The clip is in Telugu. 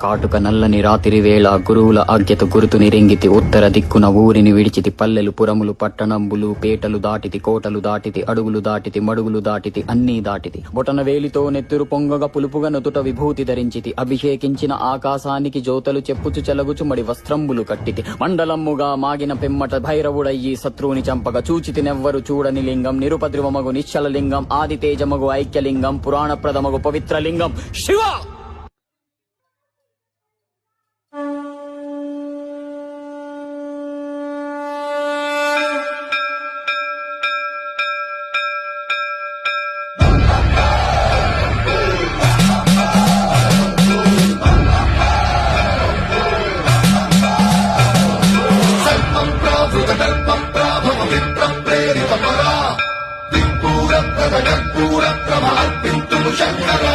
కాటుక నల్లని రాత్రి వేళ గురువుల ఆజ్ఞత గురుతుని రెంగితి ఉత్తర దిక్కున ఊరిని విడిచితి పల్లెలు పురములు పట్టణంబులు పేటలు దాటితి కోటలు దాటితి అడుగులు దాటితి మడుగులు దాటితి అన్నీ దాటితి. బొటన వేలితో నెత్తురు పొంగగా పులుపుగా నుదుట విభూతి ధరించితి. అభిషేకించిన ఆకాశానికి జ్యోతలు చెప్పుచు చెలగుచుమడి వస్త్రంబులు కట్టితి. మండలమ్ముగా మాగిన పిమ్మట భైరవుడయ్యి శత్రువుని చంపగా చూచితి నెవ్వరు చూడని లింగం. నిరుపద్రువమగు నిశ్చల లింగం ఆదితేజమగు ఐక్యలింగం. పురాణ ప్రథమగు పవిత్ర లింగం శివ! విప్రాభవ విప్ర ప్రేరిత పరా దింకూర ప్రద కర్పూర క్రమ అర్పింతుము శంకరా.